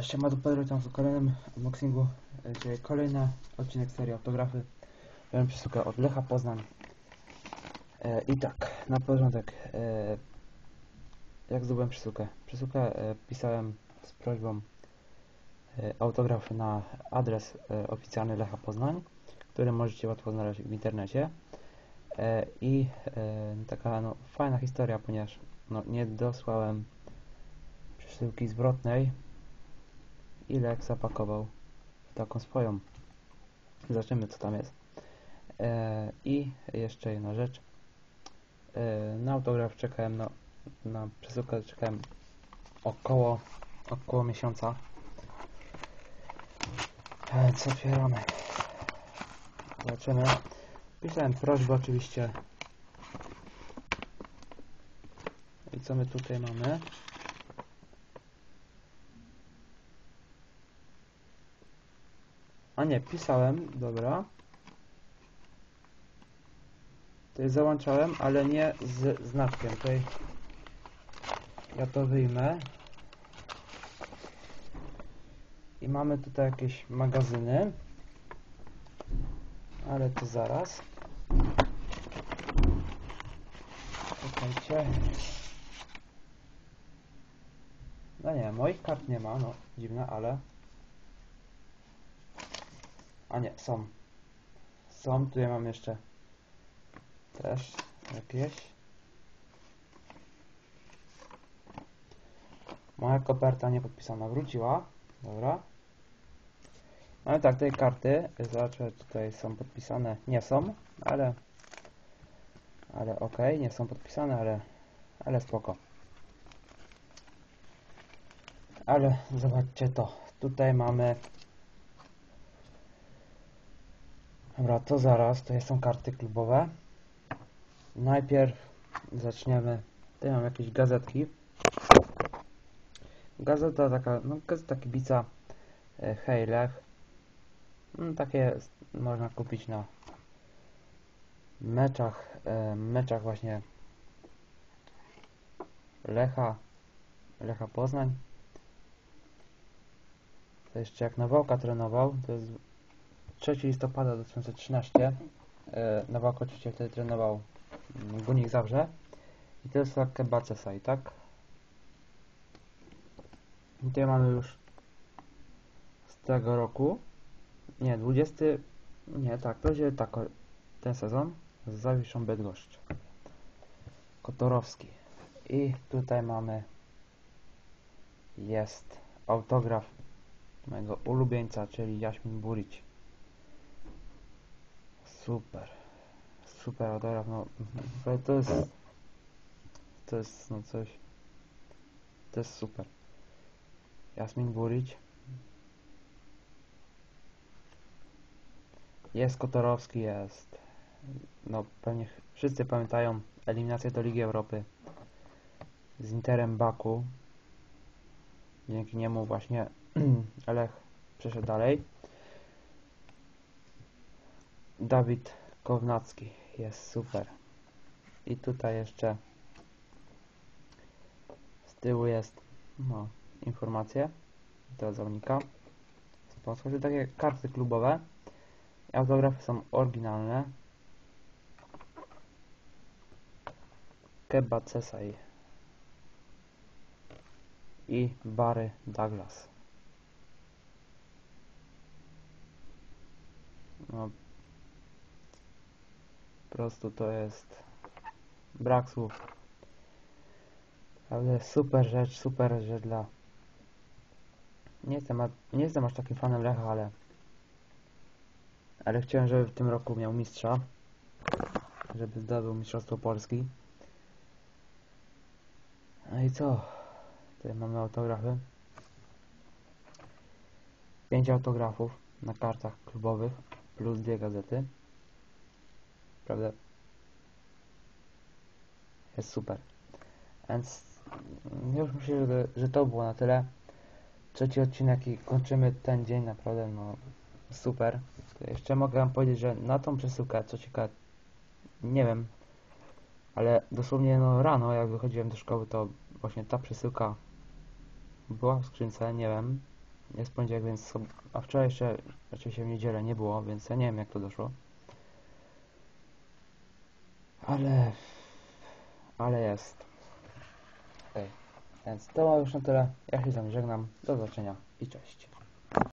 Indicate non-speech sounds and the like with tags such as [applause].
Siema tu Pedro, witam w kolejnym unboxingu, e, gdzie kolejny odcinek serii autografy. Miałem przesyłkę od Lecha Poznań. E, I tak, na porządek, e, jak zdobyłem przesyłkę? Przesyłkę e, pisałem z prośbą e, autograf na adres e, oficjalny Lecha Poznań, który możecie łatwo znaleźć w internecie. E, I e, taka no, fajna historia, ponieważ no, nie dosłałem przesyłki zwrotnej, jak zapakował taką swoją. Zobaczymy co tam jest. E, I jeszcze jedna rzecz. E, na autograf czekałem, no, na przesyłkę czekałem około, około miesiąca. E, co otwieramy? Zobaczymy. Pisałem prośbę oczywiście. I co my tutaj mamy? A nie, pisałem, dobra. Tutaj załączałem, ale nie z znaczkiem. Tutaj ja to wyjmę. I mamy tutaj jakieś magazyny. Ale to zaraz. Czekajcie. No nie, moich kart nie ma, no dziwne, ale a nie, są. Są, tu ja mam jeszcze też jakieś. Moja koperta nie podpisana wróciła. Dobra. No i tak, te karty, zobaczę, tutaj są podpisane. Nie są, ale ale ok, nie są podpisane, ale ale spoko. Ale zobaczcie to. Tutaj mamy Dobra, to zaraz, to są karty klubowe. Najpierw zaczniemy. Tutaj mam jakieś gazetki. Gazeta taka, no gazeta kibica e, Hej Lech. No, takie można kupić na meczach, e, meczach właśnie Lecha, Lecha Poznań. To jeszcze jak Nawałka trenował, to jest 3 listopada 2013 e, Nawałka oczywiście wtedy trenował mm, Gunik Zabrze i to jest takie Bacesaj, tak? I tutaj mamy już z tego roku. Nie, 20 nie, tak, to będzie tak ten sezon z Zawiszą Bydgoszcz Kotorowski. I tutaj mamy jest autograf mojego ulubieńca, czyli Jaśmin Burić Super. Super autograf, no ale to jest to jest no coś to jest super. Jasmin Burić jest Kotorowski, jest no pewnie wszyscy pamiętają eliminację do Ligi Europy z Interem Baku dzięki niemu właśnie [clears throat] Lech przeszedł dalej Dawid Kownacki jest super. I tutaj jeszcze z tyłu jest no, informacje do zawodnika. Sponsorzy takie karty klubowe. Autografy są oryginalne. Keba Cesai i Barry Douglas. No, prostu to jest brak słów. Ale super rzecz, super rzecz dla... Nie jestem, nie jestem aż takim fanem Lecha, ale... Ale chciałem, żeby w tym roku miał mistrza. Żeby zdobył Mistrzostwo Polski. No i co? Tutaj mamy autografy. Pięć autografów na kartach klubowych plus dwie gazety. Prawda? Jest super. Więc już myślę, że, że to było na tyle. Trzeci odcinek i kończymy ten dzień naprawdę no super. To Jeszcze mogę wam powiedzieć, że na tą przesyłkę, co ciekawe, nie wiem, ale dosłownie no rano jak wychodziłem do szkoły, to właśnie ta przesyłka była w skrzynce, nie wiem, Jest poniedziałek, więc... A wczoraj jeszcze, oczywiście w niedzielę nie było, więc ja nie wiem jak to doszło. Ale... Ale jest. Ej. Więc to już na tyle. Ja się z żegnam. Do zobaczenia i cześć.